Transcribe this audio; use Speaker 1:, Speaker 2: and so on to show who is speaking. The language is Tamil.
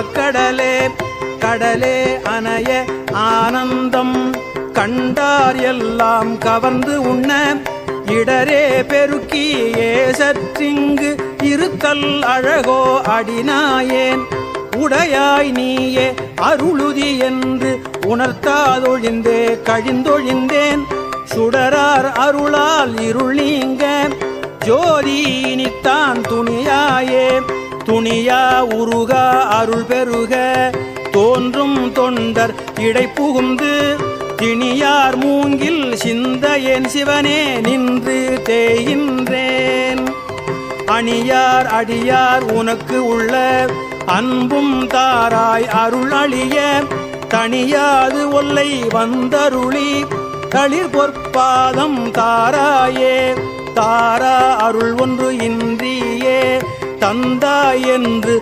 Speaker 1: அக்கடலே கடலே அணைய ஆனந்தம். கண்டார் எல்லாம் கவர்ந்து உண்ண இடரே பெருக்கி ஏசற்றிங்கு இருத்தல் அழகோ அடினாயேன். உடையாய் நீயே அருளுதி என்று உணர்த்தாதொழிந்தே கழிந்தொழிந்தேன். சுடரார் அருளால் இருள் நீங்க ஜோதி இனித்தான் துணியாயே துணியா உருகா அருள் பெருக. தோன்றும் தொண்டர் இடை புகுந்து திணியார் மூங்கில் சிந்த என் சிவனே நின்று தேயின்றேன். அணியார் அடியார் உனக்கு உள்ள அன்பும் தாராய் அருள் அழிய. தனியாது ஒல்லை வந்தருளி தளிர் பொற்பாதம் தாராயே. தாரா அருள் ஒன்று இன்றி தந்தாய் என்று